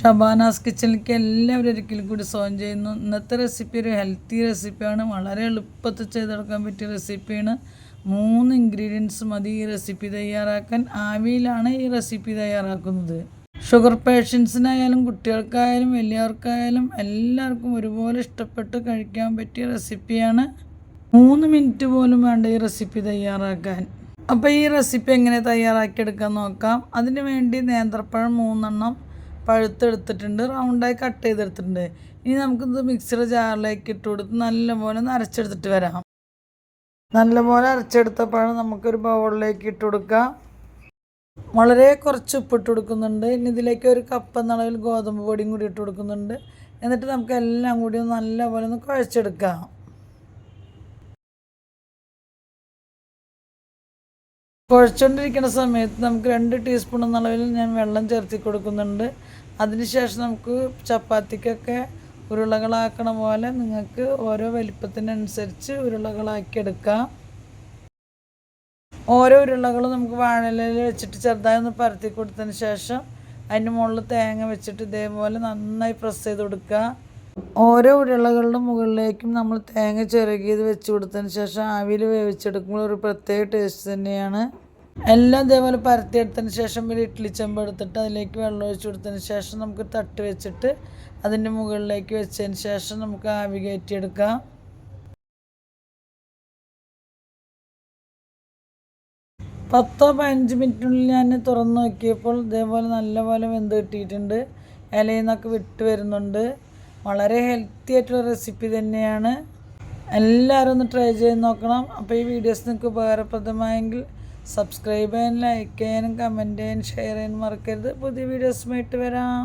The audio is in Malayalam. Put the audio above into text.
ഷബാനാസ് കിച്ചണിലേക്ക് എല്ലാവരും ഒരിക്കലും കൂടി സ്വാഗതം ചെയ്യുന്നു. ഇന്നത്തെ റെസിപ്പി ഒരു ഹെൽത്തി റെസിപ്പിയാണ് വളരെ എളുപ്പത്തിൽ ചെയ്തെടുക്കാൻ പറ്റിയ റെസിപ്പിയാണ് മൂന്ന് ഇൻഗ്രീഡിയൻസ് മതി ഈ റെസിപ്പി തയ്യാറാക്കാൻ. ആവിയിലാണ് ഈ റെസിപ്പി തയ്യാറാക്കുന്നത്. ഷുഗർ പേഷ്യൻസിനായാലും കുട്ടികൾക്കായാലും വലിയവർക്കായാലും എല്ലാവർക്കും ഒരുപോലെ ഇഷ്ടപ്പെട്ട് കഴിക്കാൻ പറ്റിയ റെസിപ്പിയാണ് മൂന്ന് മിനിറ്റ് പോലും വേണ്ട ഈ റെസിപ്പി തയ്യാറാക്കാൻ. അപ്പോൾ ഈ റെസിപ്പി എങ്ങനെ തയ്യാറാക്കിയെടുക്കാൻ നോക്കാം. അതിന് വേണ്ടി നേന്ത്രപ്പഴം മൂന്നെണ്ണം പഴുത്തെടുത്തിട്ടുണ്ട് റൗണ്ടായി കട്ട് ചെയ്തെടുത്തിട്ടുണ്ട്. ഇനി നമുക്കിത് മിക്സിയുടെ ജാറിലേക്ക് ഇട്ട് കൊടുത്ത് നല്ലപോലെ അരച്ചെടുത്തിട്ട് വരാം. നല്ലപോലെ അരച്ചെടുത്ത പഴം നമുക്കൊരു ബൗളിലേക്ക് ഇട്ട് കൊടുക്കാം. വളരെ കുറച്ച് ഉപ്പിട്ട് കൊടുക്കുന്നുണ്ട്. ഇനി ഇതിലേക്ക് ഒരു കപ്പ് എന്ന അളവിൽ ഗോതമ്പ് പൊടിയും കൂടി ഇട്ട് കൊടുക്കുന്നുണ്ട്. എന്നിട്ട് നമുക്ക് എല്ലാം കൂടി നല്ലപോലെ ഒന്ന് കുഴച്ചെടുക്കാം. കുഴച്ചുകൊണ്ടിരിക്കുന്ന സമയത്ത് നമുക്ക് രണ്ട് ടീസ്പൂൺ എന്ന ഞാൻ വെള്ളം ചേർത്തി കൊടുക്കുന്നുണ്ട്. അതിനുശേഷം നമുക്ക് ചപ്പാത്തിക്കൊക്കെ ഉരുളകളാക്കണ പോലെ നിങ്ങൾക്ക് ഓരോ വലിപ്പത്തിനനുസരിച്ച് ഉരുളകളാക്കി എടുക്കാം. ഓരോ ഉരുളകളും നമുക്ക് വാഴലയിൽ വെച്ചിട്ട് ചെറുതായി ഒന്ന് പരത്തി കൊടുത്തതിന് ശേഷം അതിന്റെ മുകളിൽ തേങ്ങ വെച്ചിട്ട് ഇതേപോലെ നന്നായി പ്രസ് ചെയ്ത് കൊടുക്കുക. ഓരോ ഉരുളകളുടെ മുകളിലേക്കും നമ്മൾ തേങ്ങ ചിരകിയത് വെച്ച് കൊടുത്തതിന് ശേഷം ആവിയിൽ വേവിച്ചെടുക്കുമ്പോൾ ഒരു പ്രത്യേക ടേസ്റ്റ് തന്നെയാണ്. എല്ലാം ഇതേപോലെ പരത്തിയെടുത്തതിന് ശേഷം ഒരു ഇഡ്ഡലി ചെമ്പ് എടുത്തിട്ട് അതിലേക്ക് വെള്ളം ഒഴിച്ചു കൊടുത്തതിന് ശേഷം നമുക്ക് തട്ട് വെച്ചിട്ട് അതിന്റെ മുകളിലേക്ക് വെച്ചതിന് ശേഷം നമുക്ക് ആവി കയറ്റിയെടുക്കാം. പത്തോ പതിനഞ്ച് മിനിറ്റിനുള്ളിൽ ഞാൻ തുറന്ന് നോക്കിയപ്പോൾ ഇതേപോലെ നല്ലപോലെ വെന്ത് കിട്ടിയിട്ടുണ്ട്. ഇലയിൽ നിന്നൊക്കെ വിട്ട് വരുന്നുണ്ട്. വളരെ ഹെൽത്തി ആയിട്ടുള്ള റെസിപ്പി തന്നെയാണ്. എല്ലാവരും ഒന്ന് ട്രൈ ചെയ്ത് നോക്കണം. അപ്പോൾ ഈ വീഡിയോസ് നിങ്ങൾക്ക് ഉപകാരപ്രദമായെങ്കിൽ സബ്സ്ക്രൈബ് ചെയ്യാനും ലൈക്ക് ചെയ്യാനും കമന്റ് ചെയ്യാനും ഷെയർ ചെയ്യാനും മറക്കരുത്. പുതിയ വീഡിയോസുമായിട്ട് വരാം.